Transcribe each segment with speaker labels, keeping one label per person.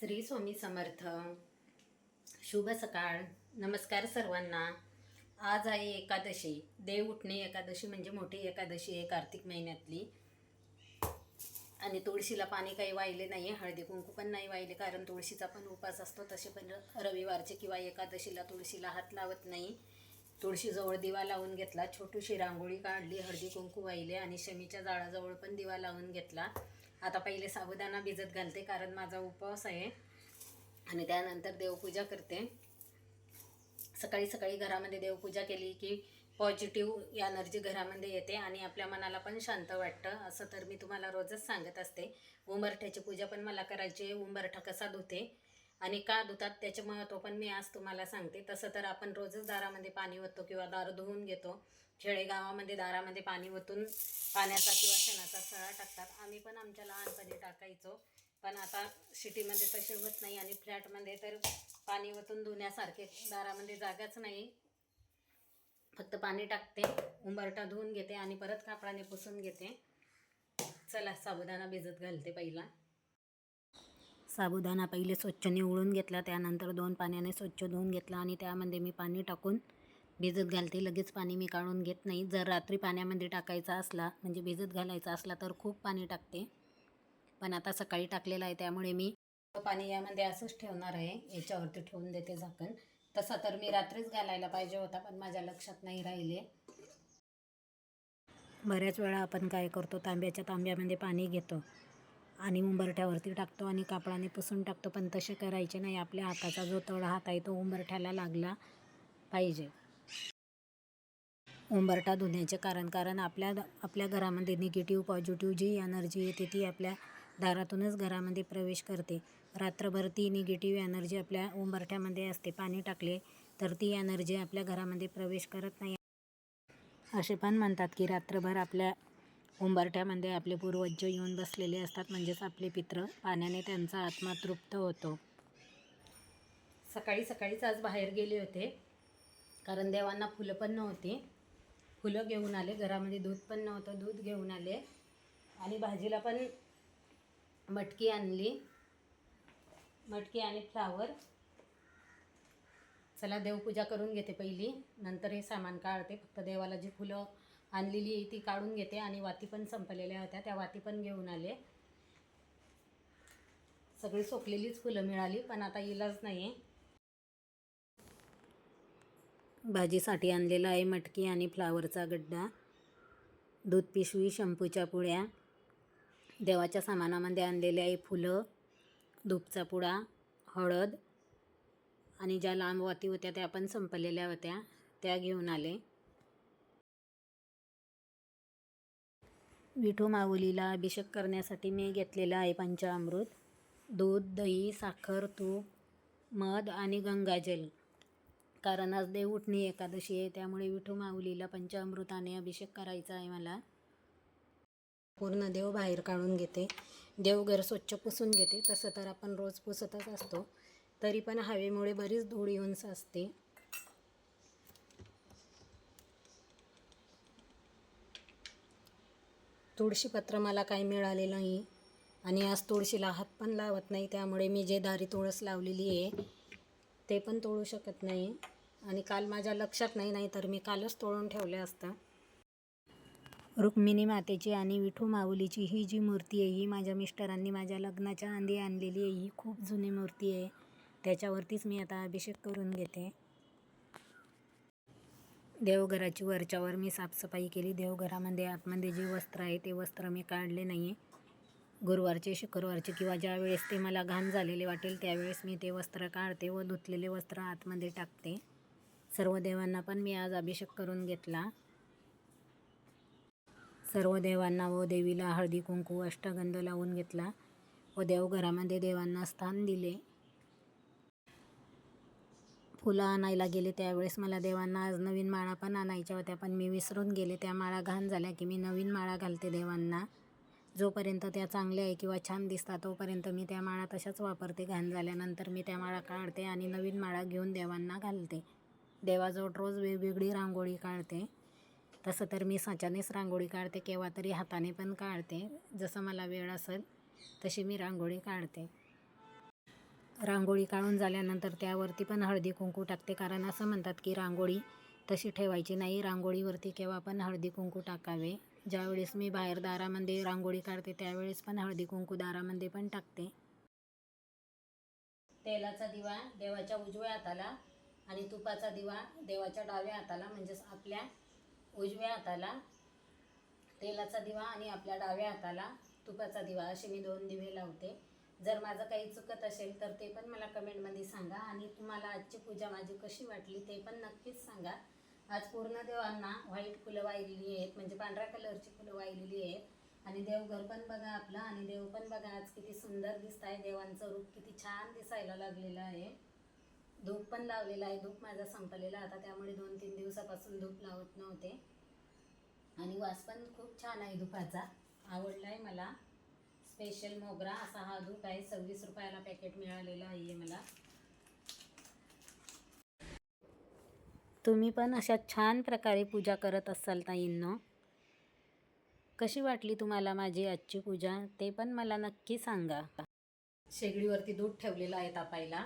Speaker 1: श्री स्वामी समर्थ. शुभ सकाळ. नमस्कार सर्वांना. आज आहे एकादशी. देव उठणे एकादशी म्हणजे मोठी एकादशी आहे कार्तिक महिन्यातली. आणि तुळशीला पाणी काही वाहिले नाही हळदी कुंकू पण नाही वाहिले कारण तुळशीचा पण उपास असतो. तसे पण रविवारचे किंवा एकादशीला तुळशीला हात लावत नाही. तुळशीजवळ दिवा लावून घेतला छोटीशी रांगोळी काढली हळदी कुंकू वाहिले आणि शमीच्या जाळाजवळ पण दिवा लावून घेतला. आता पहिले साबुदाणा भिजत घालते कारण माझा उपवास आहे. आणि त्यानंतर देवपूजा करते. सकाळी सकाळी घरामध्ये देवपूजा केली की पॉझिटिव्ह एनर्जी घरामध्ये येते आणि आपल्या मनाला पण शांत वाटतं. असं तर मी तुम्हाला रोजच सांगत असते. उंबरठ्याची पूजा पण मला करायची आहे. उंबरठा कसा धुते? आणि का धुतात त्याचे महत्त्व पण मी आज तुम्हाला सांगते. तसं तर आपण रोजच दारामध्ये पाणी ओततो किंवा दार धुवून घेतो. खेडेगावामध्ये दारामध्ये पाणी ओतून पाण्याचा किंवा शेणाचा सळा टाकतात. आम्ही पण आमच्या लहानपणी टाकायचो. पण आता सिटीमध्ये तसे होत नाही आणि फ्लॅटमध्ये तर पाणी ओतून धुण्यासारखे दारामध्ये जागाच नाही. फक्त पाणी टाकते उंबरटा धुवून घेते आणि परत कापडाने पुसून घेते. चला साबुदाणा भिजत घालते पहिला. साबुदाणा पहिले स्वच्छ निवळून घेतला त्यानंतर दोन पाण्याने स्वच्छ धुवून घेतला आणि त्यामध्ये मी पाणी टाकून भिजत घालते. लगेच पाणी मी काढून घेत नाही. जर रात्री पाण्यामध्ये टाकायचा असला म्हणजे भिजत घालायचा असला तर खूप पाणी टाकते. पण आता सकाळी टाकलेलं आहे त्यामुळे मी पाणी यामध्ये असंच ठेवणार आहे. याच्यावरती ठेवून देते झाकण. तसा तर मी रात्रीच घालायला पाहिजे होता पण माझ्या लक्षात नाही राहिले. बऱ्याच वेळा आपण काय करतो तांब्याच्या तांब्यामध्ये पाणी घेतो. आणि उंबरठ्यावरती टाकतो आणि कापडाने पुसून टाकतो पण तसे करायचे नाही. आपल्या हाताचा जो तळ हात आहे तो उंबरठ्याला लागला पाहिजे. उंबरठा धुण्याचे कारण कारण आपल्या आपल्या घरामध्ये निगेटिव्ह पॉझिटिव्ह जी एनर्जी येते ती आपल्या दारातूनच घरामध्ये प्रवेश करते. रात्रभर ती निगेटिव्ह एनर्जी आपल्या उंबरठ्यामध्ये असते. पाणी टाकले तर ती एनर्जी आपल्या घरामध्ये प्रवेश करत नाही. असे पण म्हणतात की रात्रभर आपल्या उंबरठ्यामध्ये आपले पूर्वज येऊन बसलेले असतात म्हणजेच आपले पित्र. पाण्याने त्यांचा आत्मा तृप्त होतो. सकाळी सकाळीच आज बाहेर गेले होते. कारण देवांना फुलं पण नव्हती. फुलं घेऊन आले. घरामध्ये दूध पण नव्हतं. दूध घेऊन आले. आणि भाजीला पण मटकी आणली. मटकी आणि फ्लावर. चला देवपूजा करून घेते पहिली. नंतर हे सामान काढते. फक्त देवाला जी फुलं आणलेली आहे ती काढून घेते आणि वाती पण संपलेल्या होत्या. त्या वाती पण घेऊन आले. सगळी सोकलेलीच फुलं मिळाली पण आता इलाज नाही आहे भाजीसाठी आणलेला आहे मटकी आणि फ्लावरचा गड्डा. दूध पिशवी शंपूच्या पुड्या देवाच्या सामानामध्ये आणलेले आहे फुलं धूपचा पुडा हळद. आणि ज्या लांब वाती होत्या त्या पण संपलेल्या होत्या. त्या घेऊन आले. विठू माऊलीला अभिषेक करण्यासाठी मी घेतलेलं आहे पंचामृत दूध दही साखर तूप मध आणि गंगाजल कारण आज देव उठणी एकादशी आहे त्यामुळे विठू माऊलीला पंचामृताने अभिषेक करायचा आहे मला. पूर्ण देव बाहेर काढून घेते. देवघर स्वच्छ पुसून घेते. तसं तर आपण रोज पुसतच असतो. तरी पण हवेमुळे बरीच धूळ येऊन साचते. तुळशीपत्र मला काही मिळाले नाही आणि आज तुळशीला हात पण लावत नाही त्यामुळे मी जे दारी तुळस लावलेली आहे ते पण तोडू शकत नाही. आणि काल माझ्या लक्षात नाही नाही तर मी कालच तोडून ठेवले असतं. रुक्मिणी मातेची आणि विठू माऊलीची ही जी मूर्ती आहे ही माझ्या मिस्टरांनी माझ्या लग्नाच्या आधी आणलेली आहे ही खूप जुनी मूर्ती आहे. त्याच्यावरतीच मी आता अभिषेक करून घेते. देवघराची वरच्यावर मी साफसफाई केली. देवघरामध्ये आतमध्ये जे वस्त्र आहे ते वस्त्र मी काढले नाही आहे गुरुवारचे शुक्रवारचे किंवा ज्या वेळेस ते मला घाण झालेले वाटेल त्यावेळेस मी ते वस्त्र काढते व धुतलेले वस्त्र आतमध्ये टाकते. सर्व देवांना पण मी आज अभिषेक करून घेतला. सर्व देवांना व देवीला हळदी कुंकू अष्टगंध लावून घेतला व देवघरामध्ये देवांना स्थान दिले. फुलं आणायला गेले त्यावेळेस मला देवांना आज नवीन माळा पण आणायच्या होत्या पण मी विसरून गेले. त्या माळा घाण झाल्या की मी नवीन माळा घालते देवांना. जोपर्यंत त्या चांगल्या आहे किंवा छान दिसतात तोपर्यंत मी त्या माळा तशाच वापरते. घाण झाल्यानंतर मी त्या माळा काढते आणि नवीन माळा घेऊन देवांना घालते. देवाजवळ रोज वेगवेगळी रांगोळी काढते. तसं तर मी साच्यानेच रांगोळी काढते केव्हा तरी हाताने पण काढते. जसं मला वेळ असेल तशी मी रांगोळी काढते. रांगोळी काढून झाल्यानंतर त्यावरती पण हळदी कुंकू टाकते. कारण असं म्हणतात की रांगोळी तशी ठेवायची नाही. रांगोळीवरती केव्हा पण हळदी कुंकू टाकावे. ज्यावेळेस मी बाहेर दारामध्ये रांगोळी काढते त्यावेळेस पण हळदी कुंकू दारामध्ये पण टाकते. तेलाचा दिवा देवाच्या उजव्या हाताला आणि तुपाचा दिवा देवाच्या डाव्या हाताला म्हणजेच आपल्या उजव्या हाताला. तेलाचा दिवा आणि आपल्या डाव्या हाताला तुपाचा दिवा असे मी दोन दिवे लावते. जर माझं काही चुकत असेल तर ते पण मला कमेंटमध्ये सांगा आणि तुम्हाला आजची पूजा माझी कशी वाटली ते पण नक्कीच सांगा. आज पूर्ण देवांना व्हाईट फुलं वाहिलेली आहेत म्हणजे पांढऱ्या कलरची फुलं वाहिलेली आहेत. आणि देवघर पण बघा आपलं आणि देव पण बघा आज किती सुंदर दिसत आहे देवांचं रूप किती छान दिसायला लागलेलं आहे. धूप पण लावलेला आहे धूप माझा संपलेला आता त्यामुळे दोन तीन दिवसापासून धूप लावत नव्हते. आणि वास पण खूप छान आहे धुपाचा आवडला आहे मला. स्पेशल मोगरा असा हा अजून आहे सव्वीस रुपयाला पॅकेट मिळालेला आहे मला. तुम्ही पण अशा छान प्रकारे पूजा करत असाल ताईंनो. कशी वाटली तुम्हाला माझी आजची पूजा ते पण मला नक्की सांगा. शेगडीवरती दूध ठेवलेलं आहे तापायला.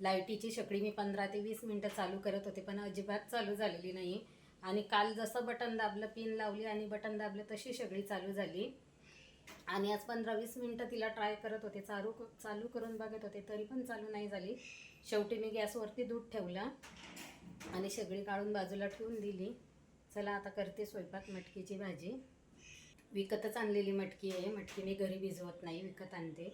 Speaker 1: लाईटीची शेगडी मी पंधरा ते वीस मिनटं चालू करत होते पण अजिबात चालू झालेली नाही. आणि काल जसं बटन दाबलं पिन लावली आणि बटन दाबलं तशी शेगडी चालू झाली. आणि आज पंधरा वीस मिनटं तिला ट्राय करत होते. चालू चालू करून बघत होते. तरी पण चालू नाही झाली. शेवटी मी गॅसवरती दूध ठेवलं आणि शेगडी काढून बाजूला ठेवून दिली. चला आता करते स्वयंपाक मटकीची भाजी. विकतच आणलेली मटकी आहे. मटकी मी घरी भिजवत नाही. विकत आणते.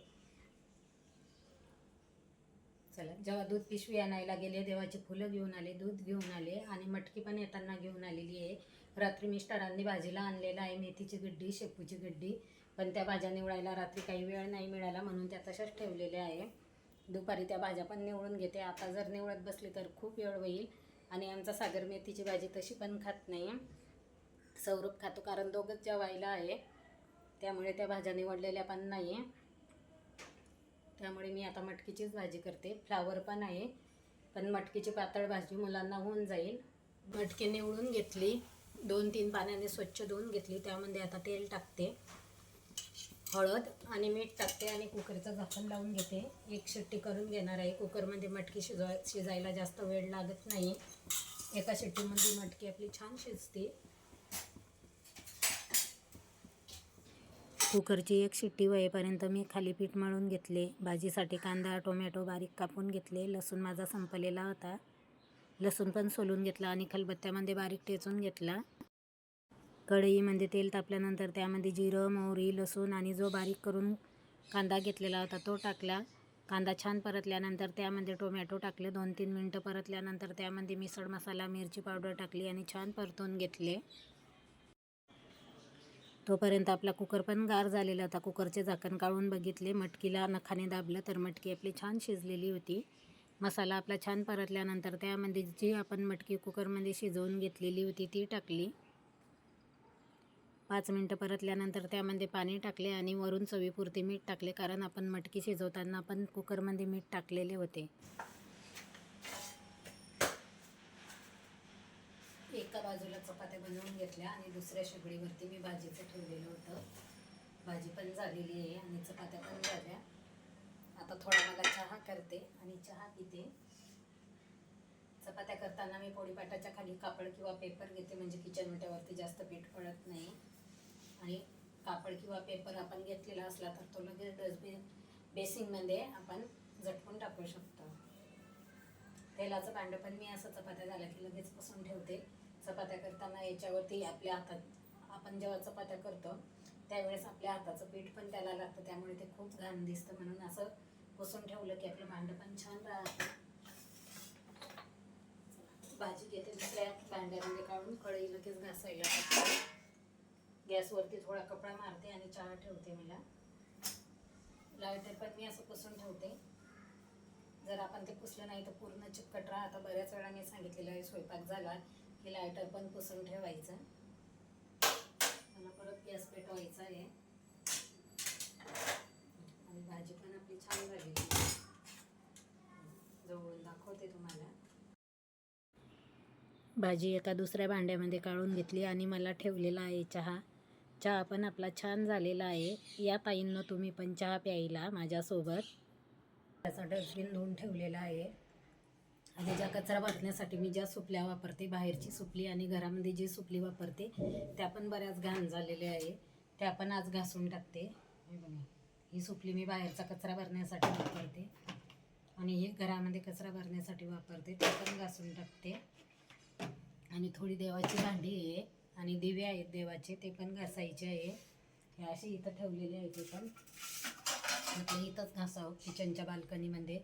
Speaker 1: चला जेव्हा दूध पिशवी आणायला गेले देवाची फुलं घेऊन आले दूध घेऊन आले आणि मटकी पण येताना घेऊन आलेली आहे. रात्री मिस्टरांनी भाजीला आणलेलं आहे मेथीची गड्डी शेपूची गड्डी. पण त्या भाज्या निवडायला रात्री काही वेळ नाही मिळाला म्हणून त्या तशाच ठेवलेल्या आहे. दुपारी त्या भाज्या पण निवडून घेते. आता जर निवडत बसली तर खूप वेळ होईल. आणि आमचा सागर मेथीची भाजी तशी पण खात नाही. सौरभ खातो कारण दोघंच जेवायला आहे. त्यामुळे त्या भाज्या निवडलेल्या पण नाही. त्यामुळे मी आता मटकीचीच भाजी करते. फ्लावर पण आहे. पण मटकीची पातळ भाजी मुलांना होऊन जाईल. मटकी निवडून घेतली. दोन तीन पाण्याने स्वच्छ धुवून घेतली. त्यामध्ये आता तेल टाकते. हळद आणि मीठ टाकते आणि कुकरचं झाकण लावून घेते. एक शिट्टी करून घेणार आहे. कुकरमध्ये मटकी शिजवाय शिजायला जास्त वेळ लागत नाही. एका शिट्टीमध्ये मटकी आपली छान शिजते. कुकरची एक शिट्टी वयेपर्यंत मी खाली पीठ मळून घेतले. भाजीसाठी कांदा टोमॅटो बारीक कापून घेतले. लसूण माझा संपलेला होता. लसूण पण सोलून घेतला आणि खलबत्त्यामध्ये बारीक टेचून घेतला. कढईमध्ये तेल तापल्यानंतर त्यामध्ये जिरं मोहरी लसूण आणि जो बारीक करून कांदा घेतलेला होता तो टाकला. कांदा छान परतल्यानंतर त्यामध्ये टोमॅटो टाकले. दोन तीन मिनटं परतल्यानंतर त्यामध्ये मिसळ मसाला मिरची पावडर टाकली आणि छान परतून घेतले. तोपर्यंत आपला कुकर पण गार झालेला होता. कुकरचे झाकण काढून बघितले. मटकीला नखाने दाबलं तर मटकी आपली छान शिजलेली होती. मसाला आपला छान परतल्यानंतर त्यामध्ये जी आपण मटकी कुकरमध्ये शिजवून घेतलेली होती ती टाकली. पाच मिनटं परतल्यानंतर त्यामध्ये पाणी टाकले आणि वरून चवीपुरते मीठ टाकले कारण आपण मटकी शिजवताना पण कुकरमध्ये मीठ टाकलेले होते. एका बाजूला चपात्या बनवून घेतल्या आणि दुसऱ्या शेगडीवरती मी भाजीचं ठेवलेलं होतं. भाजी पण झालेली आहे आणि चपात्या पण झाल्या. आता थोडा मला चहा करते आणि चहा पिते. चपात्या करताना मी पोळीपाटाच्या खाली कापड किंवा पेपर घेते म्हणजे किचन ओट्यावरती जास्त पीठ पडत नाही. आणि कापड किंवा पेपर आपण घेतलेला असला तर तो लगेच डस्टबिन बेसिंगमध्ये आपण झटकून टाकू शकतो. तेलाचं भांडं पण मी असं चपात्या झाल्या की लगेच पुसून ठेवते. चपात्या करताना याच्यावरती आपल्या हातात आपण जेव्हा चपात्या करतो त्यावेळेस आपल्या हाताचं पीठ पण त्याला लागतं त्यामुळे ते खूप घाण दिसतं. म्हणून असं पुसून ठेवलं की आपलं भांडं पण छान राहतं. भाजी घेते दुसऱ्या भांड्यामध्ये काढून कढई लगेच घासायला गॅसवरती थोडा कपडा मारते आणि चहा ठेवते मला. लायटर पण मी असं पुसून ठेवते. जर आपण ते पुसलं नाही तर पूर्ण चिकट राहतं बऱ्याच वेळा मी सांगितलेलं आहे स्वयंपाक झाला की लायटर पण पुसून ठेवायचं. मला परत गॅस पेटवायचा आहे. आणि भाजी पण आपली छान झाली. जवळून दाखवते तुम्हाला. भाजी एका दुसऱ्या भांड्यामध्ये काढून घेतली आणि मला ठेवलेला आहे चहा. चहा पण आपला छान झालेला आहे. या ताईंनं तुम्ही पण चहा प्यायला माझ्यासोबत. त्याचा डस्टबिन धुवून ठेवलेला आहे. आणि ज्या कचरा भरण्यासाठी मी ज्या सुपल्या वापरते बाहेरची सुपली आणि घरामध्ये जी सुपली वापरते त्या पण बऱ्याच घाण झालेल्या आहे. त्या पण आज घासून टाकते. बघा. ही सुपली मी बाहेरचा कचरा भरण्यासाठी वापरते. आणि हे घरामध्ये कचरा भरण्यासाठी वापरते ते पण घासून टाकते. आणि थोडी देवाची भांडी आहे. आणि दिवे आहेत देवाचे ते पण घासायचे आहे. हे असे इथं ठेवलेले आहे ते पण. म्हटलं इथंच घासावं किचनच्या बाल्कनीमध्ये.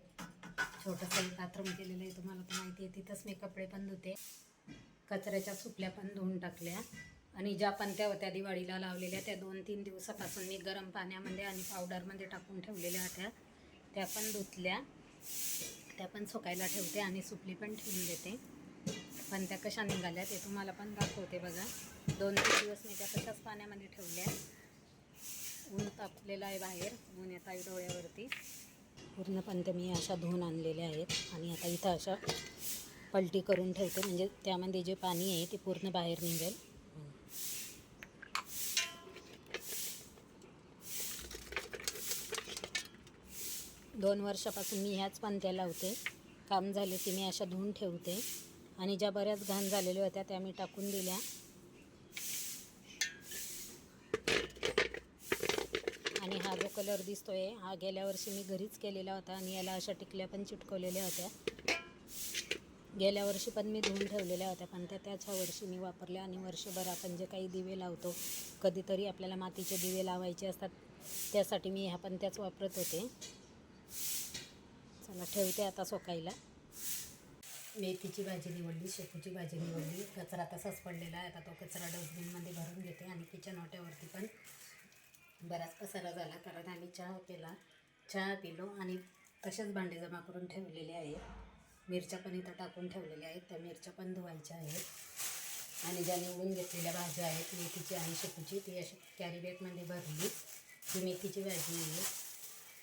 Speaker 1: छोटंसं एक बाथरूम केलेलं आहे तुम्हाला तर माहिती आहे तिथंच मी कपडे पण धुते. कचऱ्याच्या सुपल्या पण धुवून टाकल्या. आणि ज्या पण त्या होत्या दिवाळीला लावलेल्या त्या दोन तीन दिवसापासून मी गरम पाण्यामध्ये आणि पावडरमध्ये टाकून ठेवलेल्या होत्या. त्या पण धुतल्या. त्या पण सुकायला ठेवते आणि सुपली पण ठेवून देते. पण त्या कशा निघाल्या ते तुम्हाला पण दाखवते बघा. दोन तीन दिवस मी त्या तशाच पाण्यामध्ये ठेवल्या. ऊन तापलेलं आहे बाहेर ऊन येत आहे डोळ्यावरती. पूर्णपणे त्या मी अशा धुवून आणलेल्या आहेत आणि आता इथं अशा पलटी करून ठेवते. म्हणजे त्यामध्ये जे पाणी आहे ते पूर्ण बाहेर निघेल. दोन वर्षापासून मी ह्याच पंत्या लावते. काम झाले की मी अशा धुवून ठेवते. आणि ज्या बऱ्याच घाण झालेल्या होत्या त्या मी टाकून दिल्या. आणि हा जो कलर दिसतोय हा गेल्या वर्षी मी घरीच केलेला होता आणि याला अशा टिकल्या पण चिटकवलेल्या होत्या. गेल्या वर्षी पण मी धुवून ठेवलेल्या होत्या पण त्या त्याच ह्या वर्षी मी वापरल्या आणि वर्षभर आपण जे काही दिवे लावतो कधीतरी आपल्याला मातीचे दिवे लावायचे असतात त्यासाठी मी ह्या पण त्याच वापरत होते. चला ठेवते आता सोकायला. मेथीची भाजी निवडली शेपूची भाजी निवडली. कचरा तसाच पडलेला आहे. आता तो कचरा डस्टबिनमध्ये भरून घेते आणि किचन ओट्यावरती पण बराच पसारा झाला. कारण आम्ही चहा केला चहा पिलो आणि तसेच भांडे जमा करून ठेवलेले आहे मिरच्या पण इथं टाकून ठेवलेल्या आहेत. त्या मिरच्या पण धुवायच्या आहेत. आणि ज्या निवडून घेतलेल्या भाज्या आहेत मेथीची आणि शेपूची ती अशी कॅरीबॅगमध्ये भरली. ही मेथीची भाजी आहे.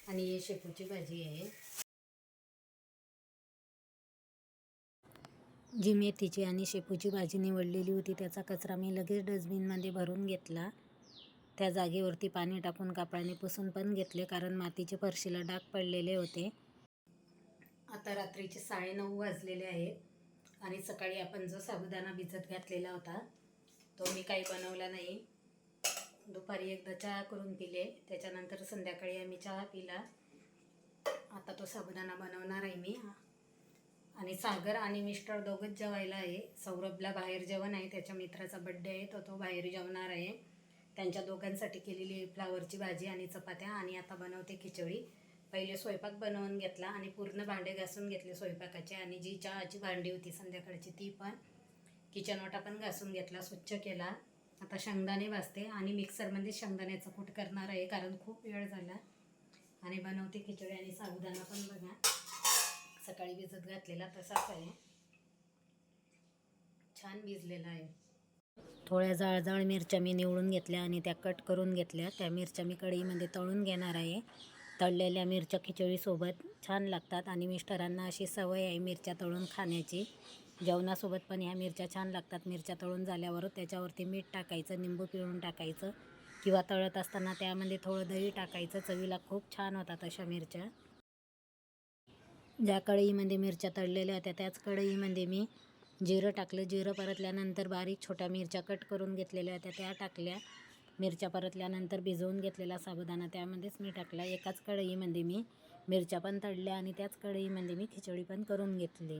Speaker 1: आणि ही शेपूची भाजी आहे. जी मेथीची आणि शेपूची भाजी निवडलेली होती त्याचा कचरा मी लगेच डस्टबिनमध्ये भरून घेतला. त्या जागेवरती पाणी टाकून कापडाने पुसून पण घेतले कारण मातीचे फरशीला डाग पडलेले होते. आता रात्रीचे साडेनऊ वाजलेले आहेत आणि सकाळी आपण जो साबुदाणा भिजत घातलेला होता तो मी काही बनवला नाही. दुपारी एकदा चहा करून पिले त्याच्यानंतर संध्याकाळी आम्ही चहा पिला. आता तो साबुदाणा बनवणार आहे मी. आणि सागर आणि मिस्टर दोघंच जेवायला आहे. सौरभला बाहेर जेवण आहे. त्याच्या मित्राचा बड्डे आहे. तो तो बाहेर जेवणार आहे. त्यांच्या दोघांसाठी केलेली फ्लावरची भाजी आणि चपात्या आणि आता बनवते खिचडी. पहिले स्वयंपाक बनवून घेतला आणि पूर्ण भांडे घासून घेतले स्वयंपाकाचे आणि जी चहाची भांडी होती संध्याकाळची ती पण किचन वाटा पण घासून घेतला स्वच्छ केला. आता शेंगदाणे भाजते आणि मिक्सरमध्ये शेंगदाण्याचं कूट करणार आहे कारण खूप वेळ झाला. आणि बनवते खिचडी आणि साबुदाणा पण बघा. सकाळी भिजत घातलेला तसाच आहे. छान भिजलेला आहे. थोड्या जाळजाळ मिरच्या मी निवडून घेतल्या आणि त्या कट करून घेतल्या. त्या मिरच्या मी कढईमध्ये तळून घेणार आहे. तळलेल्या मिरच्या खिचडीसोबत छान लागतात आणि मिस्टरांना अशी सवय आहे मिरच्या तळून खाण्याची. जेवणासोबत पण ह्या मिरच्या छान लागतात. मिरच्या तळून झाल्यावर त्याच्यावरती मीठ टाकायचं निंबू पिळून टाकायचं किंवा तळत असताना त्यामध्ये थोडं दही टाकायचं. चवीला खूप छान होतात अशा मिरच्या. ज्या कढईमध्ये मिरच्या तळलेल्या होत्या त्याच कढईमध्ये मी जिरं टाकलं. जिरं परतल्यानंतर बारीक छोट्या मिरच्या कट करून घेतलेल्या होत्या. त्या टाकल्या. मिरच्या परतल्यानंतर भिजवून घेतलेला साबुदाणा त्यामध्येच मी टाकला. एकाच कढईमध्ये मी मिरच्या पण तळल्या आणि त्याच कढईमध्ये मी खिचडी पण करून घेतली.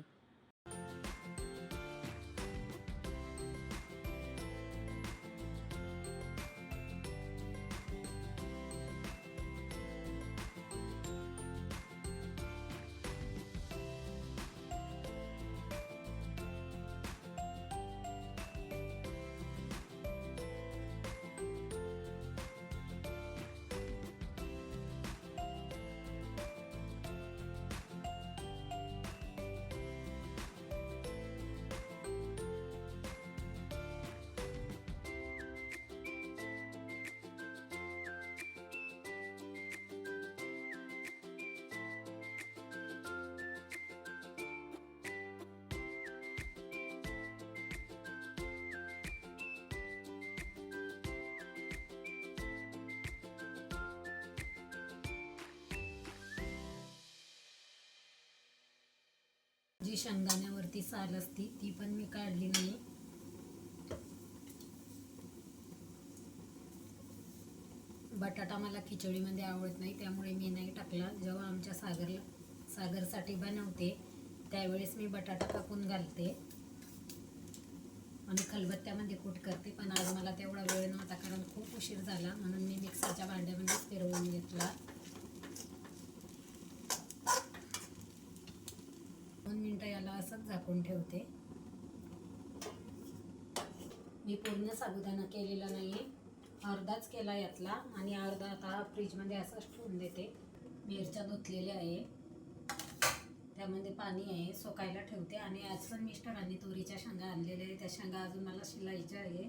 Speaker 1: शेंगदाण्यावरती साल असती ती पण मी काढली नाही. बटाटा मला खिचडीमध्ये आवडत नाही त्यामुळे मी नाही टाकला. जेव्हा आमच्या सागरला सागरसाठी बनवते त्यावेळेस मी बटाटा कापून घालते. आणि खलबत्त्यामध्ये कूट करते पण आज मला तेवढा वेळ नव्हता कारण खूप उशीर झाला. म्हणून मी मिक्सरच्या भांड्यामध्येच फिरवून घेतला. दोन मिनटं याला असंच झाकून ठेवते. मी पूर्ण साबुदाणा केलेला नाही अर्धाच केला यातला आणि अर्धा आता फ्रीजमध्ये असंच ठेवून देते. मिरच्या धुतलेल्या आहे. त्यामध्ये पाणी आहे सोकायला ठेवते आणि आज पण मिस्टरांनी तुरीच्या शेंगा आणलेल्या आहे त्या शेंगा अजून मला शिलायच्या आहे.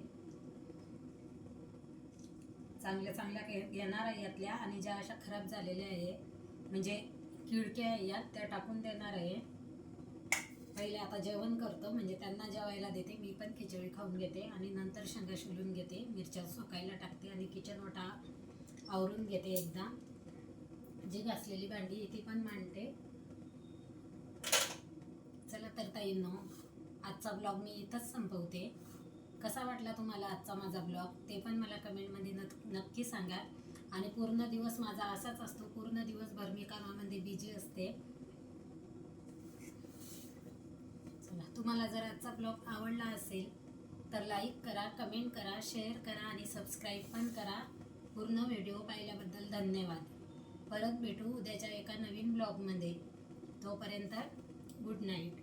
Speaker 1: चांगल्या चांगल्या घेणार आहे यातल्या आणि ज्या अशा खराब झालेल्या आहे म्हणजे किडक्या आहे यात त्या टाकून देणार आहे. पहिले आता जेवण करतो म्हणजे त्यांना जेवायला देते मी पण खिचडी खाऊन घेते आणि नंतर शेंगा शिलून घेते मिरच्या सुकायला टाकते आणि किचन ओटा आवरून घेते एकदा. जी घासलेली भांडी ती पण मांडते. चला तर ताईंनो आजचा ब्लॉग मी इथंच संपवते. कसा वाटला तुम्हाला आजचा माझा ब्लॉग ते पण मला कमेंटमध्ये नक्की सांगा. आणि पूर्ण दिवस माझा असाच असतो. पूर्ण दिवसभर मी कामामध्ये बिझी असते चला तुम्हाला जर आजचा ब्लॉग आवडला असेल तर लाईक करा कमेंट करा शेअर करा आणि सबस्क्राईब पण करा. पूर्ण व्हिडिओ पाहिल्याबद्दल धन्यवाद. परत भेटू उद्याच्या एका नवीन ब्लॉगमध्ये तोपर्यंत गुड नाईट